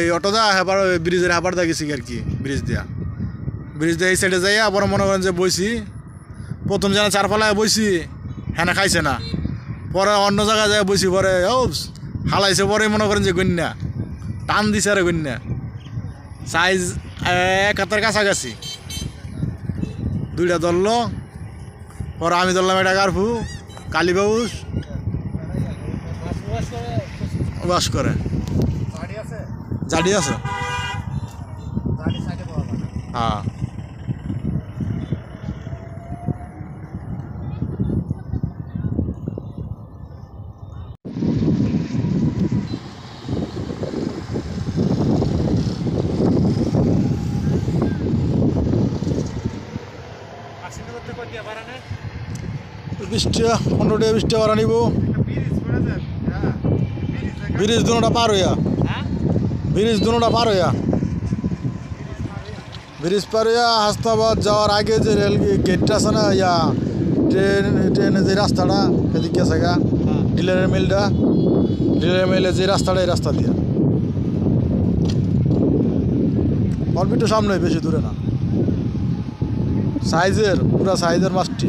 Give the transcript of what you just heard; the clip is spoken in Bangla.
এই অটোদা হেবার ব্রিজের হেবার দা গেছি আর কি ব্রিজ দিয়া। ব্রিজ দিয়ে এই সাইডে যাই আবার মনে করেন যে বইছি। প্রথম যেন চারপালায় বইছি হ্যাঁ খাইছে না। পরে অন্য জায়গায় যায় বইছি পরে ও হালাইছে পরে মনে করেন যে গন্যা টান দিছে আরে গন্যা সাইজ এক হাতের কাছাকাছি। দুইটা ধরলো পরে আমি ধরলাম এটা গারফু কালীবাবুস বাস করে। জাডি আছে? হ্যাঁ। বিশ টাকা পনেরো টাকা বিশ টাকা ভাড়া নিব। ব্রিজ দুটা পার হইয়া। ব্রিজ দুটা পার হইয়া। ব্রিজ পার হইয়া হাসনাবাদ যাওয়ার আগে যে রেল গেটটা আছে না, ইয়া ট্রেন ট্রেনের যে রাস্তাটা, এদিকে আছে গা, ডিলারের মিলটা, ডিলারের মিলে যে রাস্তাটা, এই রাস্তা দিয়া। একটু সামনে বেশি দূরে না। সাইজের, পুরা সাইজের মাছটি।